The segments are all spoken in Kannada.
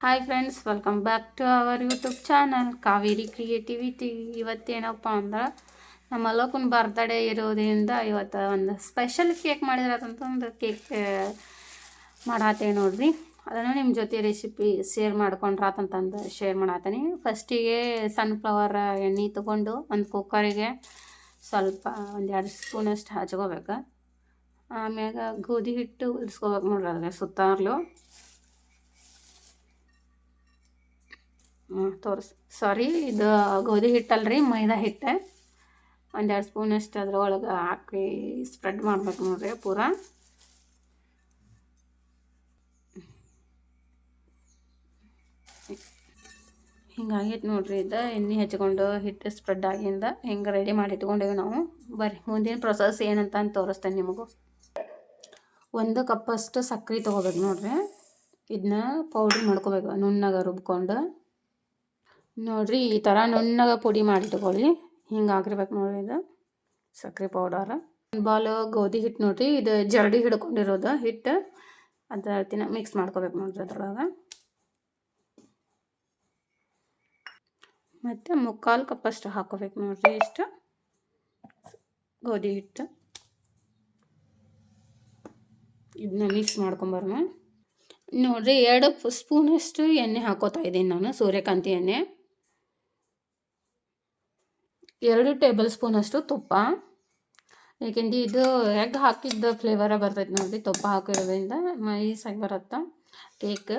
Hi friends welcome back to our YouTube channel Kaveri creativity ಇವತ್ತೇನಪ್ಪ ಅಂದ್ರೆ, ನಮ್ಮ ಅಲೋಕನ ಬರ್ತ್ಡೇ ಇರೋದ್ರಿಂದ ಇವತ್ತು ಒಂದು ಸ್ಪೆಷಲ್ ಕೇಕ್ ಮಾಡಿದ್ರಂತಂದು ಕೇಕ್ ಮಾಡಾತೆ ನೋಡ್ರಿ. ಅದನ್ನು ನಿಮ್ಮ ಜೊತೆ ರೆಸಿಪಿ ಶೇರ್ ಮಾಡ್ಕೊಂಡ್ರಾತಂತಂದು ಶೇರ್ ಮಾಡತ್ತೀನಿ. ಫಸ್ಟಿಗೆ ಸನ್ಫ್ಲವರ್ ಎಣ್ಣೆ ತೊಗೊಂಡು ಒಂದು ಕುಕ್ಕರಿಗೆ ಸ್ವಲ್ಪ ಒಂದು ಎರಡು ಸ್ಪೂನಷ್ಟು ಹಚ್ಕೋಬೇಕು. ಆಮ್ಯಾಗ ಗೋಧಿ ಹಿಟ್ಟು ಇಡ್ಸ್ಕೋಬೇಕು ನೋಡ್ರಿ ಅದ್ರಾಗ ಸುತ್ತಾರ್ಲು. ತೋರಿಸ್. ಸಾರಿ ಇದು ಗೋಧಿ ಹಿಟ್ಟಲ್ರಿ, ಮೈದಾ ಹಿಟ್ಟೆ. ಒಂದೆರಡು ಸ್ಪೂನಷ್ಟು ಅದ್ರೊಳಗೆ ಹಾಕಿ ಸ್ಪ್ರೆಡ್ ಮಾಡ್ಬೇಕು ನೋಡ್ರಿ ಪೂರ. ಹಿಂಗಾಗೈತೆ ನೋಡ್ರಿ ಇದು. ಎಣ್ಣೆ ಹಚ್ಕೊಂಡು ಹಿಟ್ಟು ಸ್ಪ್ರೆಡ್ ಆಗಿಂದ ಹಿಂಗೆ ರೆಡಿ ಮಾಡಿ ಇಟ್ಕೊಂಡೇವಿ ನಾವು. ಬರ್ರಿ, ಮುಂದಿನ ಪ್ರೊಸೆಸ್ ಏನಂತ ತೋರಿಸ್ತೇನೆ ನಿಮಗೂ. ಒಂದು ಕಪ್ಪಷ್ಟು ಸಕ್ಕರೆ ತೊಗೋಬೇಕು ನೋಡ್ರಿ. ಇದನ್ನ ಪೌಡ್ರ್ ಮಾಡ್ಕೋಬೇಕು, ನುಣ್ಣಾಗ ರುಬ್ಕೊಂಡು. ನೋಡ್ರಿ ಈ ಥರ ನುಣ್ಣಗೆ ಪುಡಿ ಮಾಡಿ ಇಟ್ಕೊಳ್ಳಿ. ಹಿಂಗೆ ಆಗಿರ್ಬೇಕು ನೋಡ್ರಿ ಇದು. ಸಕ್ಕರೆ ಪೌಡರ್ ಬಾಲ್ ಗೋಧಿ ಹಿಟ್ಟು ನೋಡ್ರಿ, ಇದು ಜರಡಿ ಹಿಡ್ಕೊಂಡಿರೋದು ಹಿಟ್ಟು ಅದರ ತಿನ್ನ ಮಿಕ್ಸ್ ಮಾಡ್ಕೋಬೇಕು ನೋಡ್ರಿ ಅದ್ರೊಳಗೆ. ಮತ್ತು ಮುಕ್ಕಾಲು ಕಪ್ಪಷ್ಟು ಹಾಕೋಬೇಕು ನೋಡ್ರಿ ಇಷ್ಟು. ಗೋಧಿ ಹಿಟ್ಟು ಇದನ್ನ ಮಿಕ್ಸ್ ಮಾಡ್ಕೊಂಬರೋಣ. ನೋಡ್ರಿ ಎರಡು ಸ್ಪೂನಷ್ಟು ಎಣ್ಣೆ ಹಾಕೋತಾ ಇದ್ದೀನಿ ನಾನು, ಸೂರ್ಯಕಾಂತಿ ಎಣ್ಣೆ. ಎರಡು ಟೇಬಲ್ ಸ್ಪೂನಷ್ಟು ತುಪ್ಪ. ಏಕೆಂದ್ರೆ ಇದು ಎಗ್ ಹಾಕಿದ್ದ ಫ್ಲೇವರ ಬರ್ತೈತೆ ನೋಡಿ ತುಪ್ಪ ಹಾಕಿರೋದ್ರಿಂದ ಮೈಸಾಗಿ ಬರುತ್ತೆ? ಕೇಕ್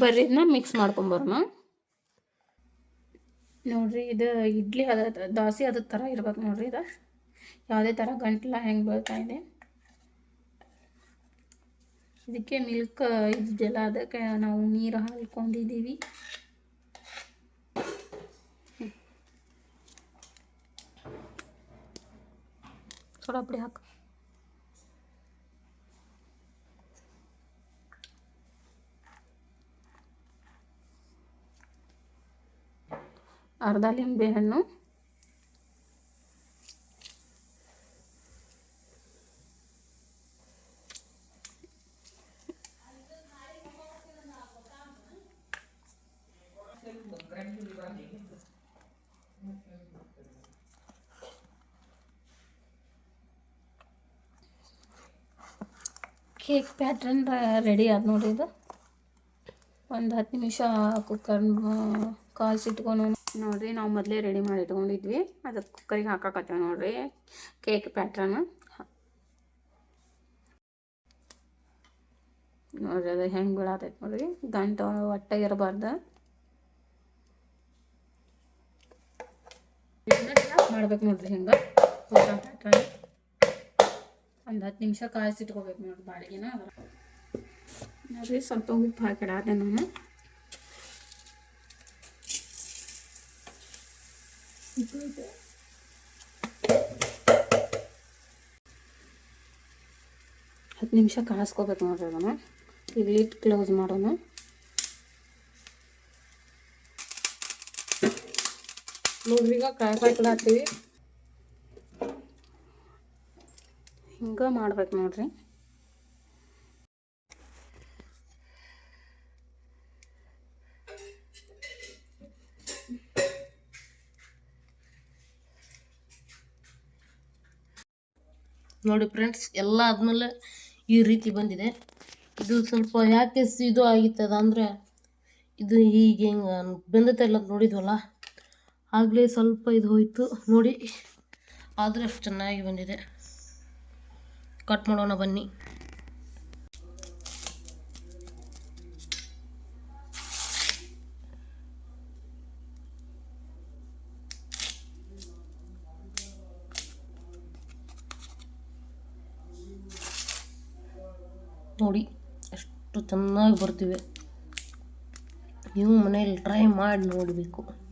ಬರ್ರಿ ಇದನ್ನ ಮಿಕ್ಸ್ ಮಾಡ್ಕೊಂಬರೋಣ. ನೋಡ್ರಿ, ಇದು ಇಡ್ಲಿ ಅದ, ದೋಸೆ ಅದ ಥರ ಇರ್ಬೇಕು ನೋಡ್ರಿ ಇದು. ಯಾವುದೇ ಥರ ಗಂಟ್ಲ ಹೆಂಗೆ ಬೀಳ್ತಾ ಇದೆ. ಇದಕ್ಕೆ ಮಿಲ್ಕ್ ಇದೆಲ್ಲ ಅದಕ್ಕೆ ನಾವು ನೀರು ಹಾಲ್ಕೊಂಡಿದ್ದೀವಿ. ಸೋಡಾ ಪುಡಿ ಹಾಕು ಅರ್ಧ ಲಿಂಬೆ ಹಣ್ಣು ಕೇಕ್ ಪ್ಯಾಟ್ರನ್ ರೆಡಿ ಆದ ನೋಡಿ ಇದು. ಒಂದು ಹತ್ತು ನಿಮಿಷ ಕುಕ್ಕರ್ ಕಾಯಿಸಿಟ್ಕೊಂಡು ನೋಡಿರಿ ನಾವು ಮೊದಲೇ ರೆಡಿ ಮಾಡಿ ಇಟ್ಕೊಂಡಿದ್ವಿ. ಅದಕ್ಕೆ ಕುಕ್ಕರಿಗೆ ಹಾಕಕತ್ತೇವೆ ನೋಡಿರಿ ಕೇಕ್ ಪ್ಯಾಟ್ರನ್. ನೋಡಿರಿ ಅದು ಹೆಂಗೆ ಬೀಳತೈತೆ ನೋಡಿರಿ. ಗಂಟು ಒಟ್ಟೆ ಇರಬಾರ್ದು ಮಾಡ್ಬೇಕು ನೋಡಿರಿ ಹಿಂಗೆ. ಪ್ಯಾಟ್ರನ್. ಒಂದು ಹತ್ತು ನಿಮಿಷ ಕಾಯಿಸಿಟ್ಕೋಬೇಕು ನೋಡಿ ಬಾಡಿಗೆನ ನೋಡಿರಿ ಸ್ವಲ್ಪ ಉಪ್ಪು ಹಾಕಿಡಾದೆ ನಾನು. ಹತ್ತು ನಿಮಿಷ ಕಾಯಿಸ್ಕೋಬೇಕು ನೋಡ್ರಿ ಅದನ್ನು ಈಗ ಲಿಟ್ ಕ್ಲೋಸ್ ಮಾಡೋಣ. ನೋಡ್ರಿ ಈಗ ಕಾಯಿ ಹಿಂಗೆ ಮಾಡ್ಬೇಕು ನೋಡ್ರಿ. ನೋಡಿ ಫ್ರೆಂಡ್ಸ್, ಎಲ್ಲ ಆದಮೇಲೆ ಈ ರೀತಿ ಬಂದಿದೆ. ಇದು ಸ್ವಲ್ಪ ಯಾಕೆ ಇದು ಆಗಿತ್ತದ ಅಂದರೆ, ಇದು ಹೀಗೆ ಹಿಂಗೆ ಬೆಂದತೆ ಎಲ್ಲ ನೋಡಿದ್ವಲ್ಲ, ಆಗಲೇ ಸ್ವಲ್ಪ ಇದು ಹೋಯಿತು ನೋಡಿ. ಆದರೆ ಅಷ್ಟು ಚೆನ್ನಾಗಿ ಬಂದಿದೆ. ಕಟ್ ಮಾಡೋಣ ಬನ್ನಿ. ನೋಡಿ ಎಷ್ಟು ಚೆನ್ನಾಗಿ ಬರ್ತಿವೆ. ನೀವು ಮನೇಲಿ ಟ್ರೈ ಮಾಡಿ ನೋಡಬೇಕು.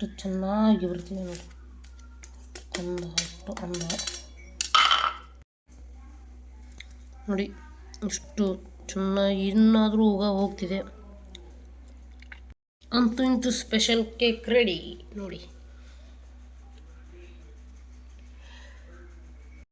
ಎಷ್ಟು ಚೆನ್ನಾಗಿ ಬರ್ತೀವಿ ನೋಡಿ. ಚಂದ ಅಷ್ಟು ಅಂದ ನೋಡಿ, ಇಷ್ಟು ಚೆನ್ನಾಗಿ ಇನ್ನಾದರೂ ಹೋಗ ಹೋಗ್ತಿದೆ. ಅಂತೂ ಇಂತೂ ಸ್ಪೆಷಲ್ ಕೇಕ್ ರೆಡಿ ನೋಡಿ.